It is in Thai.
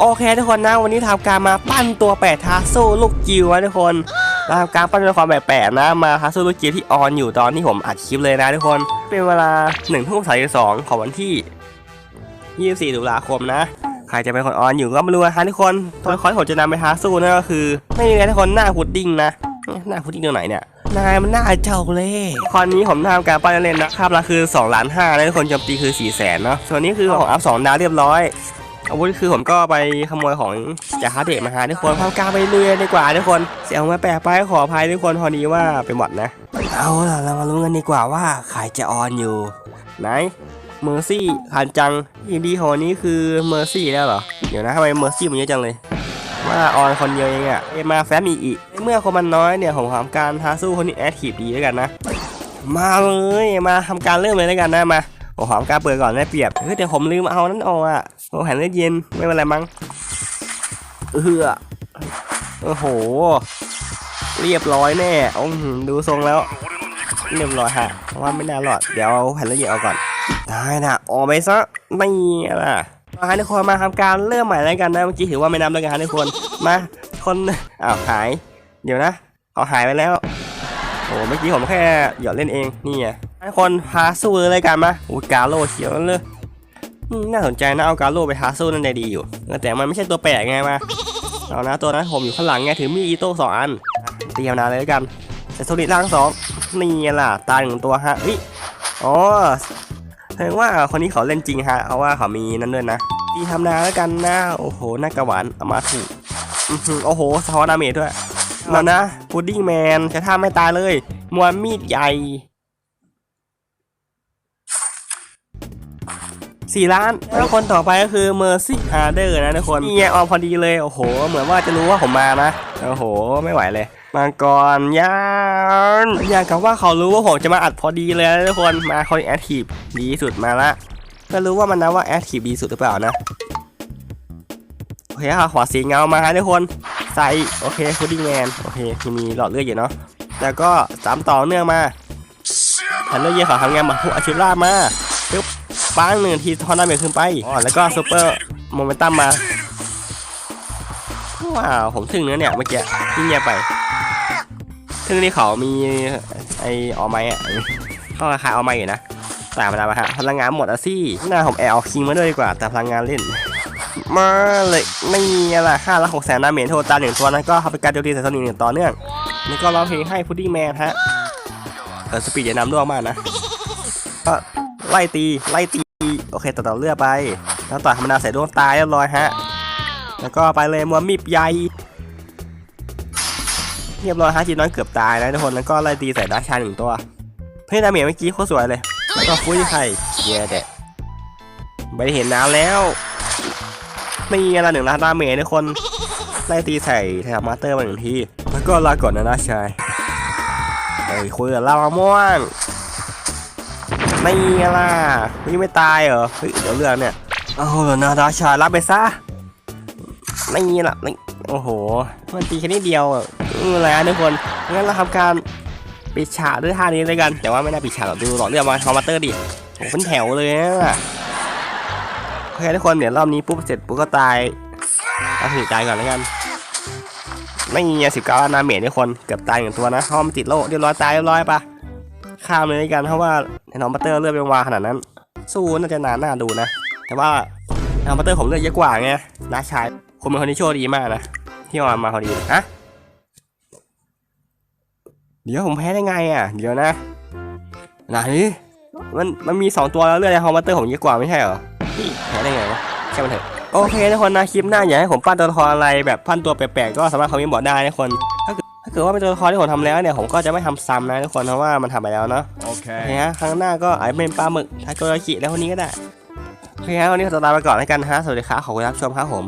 โอเคทุกคนนะวันนี้ทำการมาปั้นตัวแปดทาสู้ลูกจิวนะทุกคนทำการปั้นตัวละครแบบแปดนะมาทาสู้ลูกจิวที่ออนอยู่ตอนที่ผมอัดคลิปเลยนะทุกคนเป็นเวลา1นึ่ทุ่มสายสองของวันที่ 24ตุลาคมนะใครจะเป็นคนออนอยู่ก็ม่รู้นะฮะทุกคนตัวละครผมจะนำไปทาสู้นั่นก็คือ ไม่มีอะไรทุกคนหน้าพุดดิ้งนะหน้าพุดดิ้งตัวไหนเนี่ยนายมันหน้าเจ้าเล่ห์คอนนี้ผมทำการปั้นเล่นนะค่าราคือ2ล้านห้าแล้วทุกคนโจมตีคือ4ี่แสนเนาะส่วนนี้คือของอัพสองดาวเรียบร้อย อาวุธคือผมก็ไปขโมยของจากฮาเดทมาหาทุกคนทำการไปเรื่อยดีกว่าทุกคน เสียงมาแปลไปขออภัยทุกคนพอดีว่าเป็นหมดนะ เอาล่ะเรามาลุ้นกันดีกว่าว่าใครจะออนอยู่ ไหนเมอร์ซี่คันจังยินดีขอนี้คือเมอร์ซี่แล้วเหรอ เดี๋ยวนะทำไมเมอร์ซี่มันเยอะจังเลยว่าออนคนเดียวเองอะเอมาแฟมอีอีกเมื่อคนมันน้อยเนี่ยผมทำการท้าสู้คนที่แอคทีฟดีแล้วกันนะ มาเลยมาทำการเริ่มเลยแล้วกันนะมา ผมหอมการเปิดก่อนได้เปรียบเฮ้ยแต่ผมลืมเอานั่นออกอะโอ้แผ่นเลือดเย็นไม่เป็นไรมั้งเออโอ้โห เรียบร้อยแน่โอ้โหดูทรงแล้วเรียบร้อยฮะเพราะว่าไม่น่ารอดเดี๋ยวเอาแผ่นเลือดเย็นออกก่อนได้นะออกไปซะไม่ล่ะมาฮะทุกคนมาทำการเริ่มใหม่แล้วกันนะเมื่อกี้ถือว่าไม่นับแล้วกันฮะทุกคนมาคนอ้าวหาย เดี๋ยวนะเขาหายไปแล้วโอ้เมื่อกี้ผมแค่หยอดเล่นเองนี่ไง ให้คนพาสู้เลยกันมาโอ้กาโลเขียวนั่นเลยน่าสนใจนะเอากาโลไปท้าสู้นั่นได้ดีอยู่ แต่มันไม่ใช่ตัวแปลกไงมาเอานะตัวนั้นผมอยู่ข้างหลังไงถือมีดอีโต้สองอันเตรียมนานเลยกันแต่โซลิดล่างสองนี่ล่ะตายหนึ่งตัวฮะเฮ้ยอ๋อแสดงว่าคนนี้เขาเล่นจริงฮะเพราะว่าเขามีนั่นด้วยนะตีทำนาแล้วกันนะโอ้โหน่ากระหวานเอามาถูกโอ้โหสะท้อนดาเมจด้วยแล้วนะพุดดิ้งแมนจะท่าไม่ตายเลยมวนมีดใหญ่ สี่ล้าน แล้วคนต่อไปก็คือเมอร์ซี่ฮาร์เดอร์นะทุกคนนี่ไงออมพอดีเลย โอ้โห เหมือนว่าจะรู้ว่าผมมานะ โอ้โห ไม่ไหวเลยมาก่อนยานอย่างกับว่าเขารู้ว่าผมจะมาอัดพอดีเลยนะทุกคน มาคนแอคทีฟดีสุดมาละก็รู้ว่ามันนะว่าแอคทีฟดีสุดหรือเปล่านะ โอเคค่ะขอสีเงามาฮะทุกคน ใส่โอเคพุดดิ้งแมน โอเคที่มีหลอดเลือดอยู่เนาะ แล้วก็สามต่อเนื่องมาแผ่นเลือดเยอะขอทำงานมาทุกอาชิรามาปึ๊บ ปังหนึ่งทีทอนดาเมจขึ้นไปอ๋อแล้วก็ซูเปอร์โมเมนตัมมาว้าวผมถึงเนื้อเนี่ยเมื่อกี้ที่เงียบไปถึงที่เขามีไอออไม้อะก็ราคายออไม้อยู่นะแต่มาดามาฮะพลังงานหมดอะสิหน้าผมแอลเอาคิงมาด้วยดีกว่า แต่พลังงานเล่น มาเลยไม่มีอะไรห้าละหกแสนดาเมจโทตาหนึ่งตัวนั้นก็ทำเป็นการโจมตีใส่ตัวหนึ่งต่อเนื่องนี่ก็ร้องเพลงให้พุดดิ้งแมนฮะเออสปีดอย่านำร่วงมากนะก็ ไล่ตี ไล่ตี โอเคต่อต่อเลือดไปแล้วต่อธรรมดาใส่ดวงตายเรียบร้อยฮะ แล้วก็ไปเลยมัวมีบใหญ่เรียบร้อยฮะจีน้อยเกือบตายนะทุกคนแล้วก็ไล่ตีใส่ดาชาหนึ่งตัวเฮ้ยดาเมจเมื่อกี้โคตรสวยเลยแล้วก็ฟุ้ยไข่เกียร์เด็ดไม่ได้เห็นนานแล้วไม่มีอะไรหนึ่งล้านดาเมจทุกคนไล่ตีใส่แถบมาสเตอร์มาหนึ่งทีแล้วก็ลาก่อนนะนะชายเอ้ยคุยกับเรามะม่วง ไม่มีอะไรไม่ไม่ตายเหรอเฮ้ยเดี๋ยวเรื่องเนี่ยเอาเหรอนะดาชายรับไปซะไม่มีละไม่โอ้โห มันตีแค่นิดเดียวอะไรนะทุกคนงั้นเราทำการปิดฉากด้วยท่านี้เลยกัน แต่ว่าไม่น่าปิดฉากหรอกดูหลอดเลือดมาทอมาเตอร์ดิโอ้เป็นแถวเลยนะโอเคทุกคนเดี๋ยวรอบนี้ปุ๊บเสร็จปุ๊บก็ตายเอาถึงตายก่อนแล้วกันไม่มีสิบเก้านาเมจทุกคนเกือบตายหนึ่งตัวนะเพราะมันติดโลเรียบร้อยตายเรียบร้อยปะ ข้ามเลยด้วกันเพราะว่าในน้องบัตเตอร์เลือดเป็นวาขนาดนั้น สู้น่าจะนานน่าดูนะ แต่ว่าน้องบัตเตอร์ผมเลือดเยอะกว่าไงน้าชายคุณเป็นคนที่โชคดีมากนะที่มามาพอดีฮะเดี๋ยวผมแพ้ได้ไงอะ เดี๋ยวนะไหนมันมันมีสองตัวแล้วเลือดในฮอมบัตเตอร์ผมเยอะกว่าไม่ใช่เหรอแพ้ได้ไงวะแค่มันเถอะโอเคทุกคนนะคลิปหน้าอยากให้ผมปั้นตัวละครอะไรแบบปั้นตัวแปลกๆก็สามารถคอมเมนต์บอกได้นะคนถ้าเกิด ถ้าเกิดว่าเป็นตัวละครที่ผมทำแล้วเนี่ยผมก็จะไม่ทำซ้ำนะทุกคนเพราะว่ามันทำไปแล้วเนาะโอเค Okay. ฮะครั้งหน้าก็อาจจะเป็นปลาหมึกทาโกยากิแล้วคนนี้ก็ได้โอเคฮะวันนี้ขอตัวลาไปก่อนแล้วกันฮะสวัสดีครับขอบคุณรับชมครับผม